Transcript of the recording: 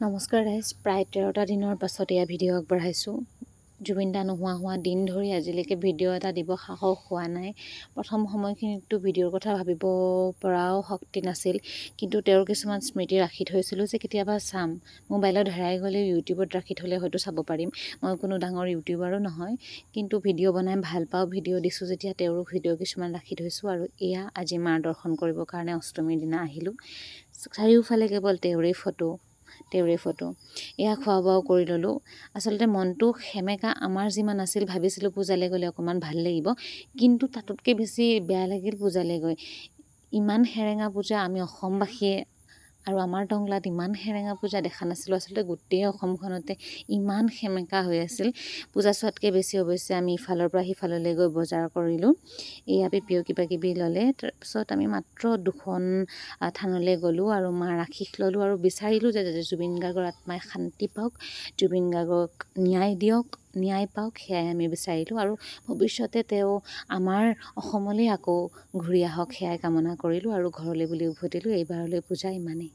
নমস্কাৰ ৰাইজ প্ৰায় তেৰটা দিনৰ পাছত এয়া ভিডিঅ' আগবঢ়াইছোঁ। জুবিন দা নোহোৱা হোৱা দিন ধৰি আজিলৈকে ভিডিঅ' এটা দিব সাহস হোৱা নাই। প্ৰথম সময়খিনিততো ভিডিঅ'ৰ কথা ভাবিব পৰাও শক্তি নাছিল কিন্তু তেওঁৰ কিছুমান স্মৃতি ৰাখি থৈছিলোঁ যে কেতিয়াবা চাম। মোবাইলত হেৰাই গ'লেও ইউটিউবত ৰাখি থ'লে হয়তো চাব পাৰিম। মই কোনো ডাঙৰ ইউটিউবাৰো নহয় কিন্তু ভিডিঅ' বনাই ভাল পাওঁ ভিডিঅ' দিছোঁ যেতিয়া তেওঁৰো ভিডিঅ' কিছুমান ৰাখি থৈছোঁ আৰু এয়া আজি মাৰ দৰ্শন কৰিবৰ কাৰণে অষ্টমীৰ দিনা আহিলোঁ। চাৰিওফালে কেৱল তেওঁৰেই ফটো। তেওঁৰে ফটো। এয়া খোৱা বোৱাও কৰি ল'লোঁ। আচলতে মনটো সেমেকা আমাৰ যিমান আছিল ভাবিছিলোঁ পূজালৈ গ'লে অকণমান ভাল লাগিব কিন্তু তাতোতকৈ বেছি বেয়া লাগিল পূজালৈ গৈ। ইমান সেৰেঙা পূজা আমি অসমবাসীয়ে আৰু আমাৰ টংলাত ইমান সেৰেঙা পূজা দেখা নাছিলোঁ। আচলতে গোটেই অসমখনতে ইমান সেমেকা হৈ আছিল। পূজা চোৱাতকৈ বেছি অৱশ্যে আমি ইফালৰ পৰা সিফাললৈ গৈ বজাৰ কৰিলোঁ। এয়া কিবা কিবি ল'লে। তাৰপিছত আমি মাত্ৰ দুখন থানলৈ গ'লোঁ আৰু মাৰ আশীষ ল'লোঁ আৰু বিচাৰিলোঁ যে জুবিন গাৰ্গৰ আত্মাই শান্তি পাওক জুবিন গাৰ্গক ন্যায় দিয়ক। ন্যায় পাওক সেয়াই আমি বিচাৰিলোঁ আৰু ভৱিষ্যতে তেওঁ আমাৰ অসমলৈ আকৌ ঘূৰি আহক সেয়াই কামনা কৰিলোঁ আৰু ঘৰলৈ বুলি উভতিলোঁ। এইবাৰলৈ পূজা ইমানেই।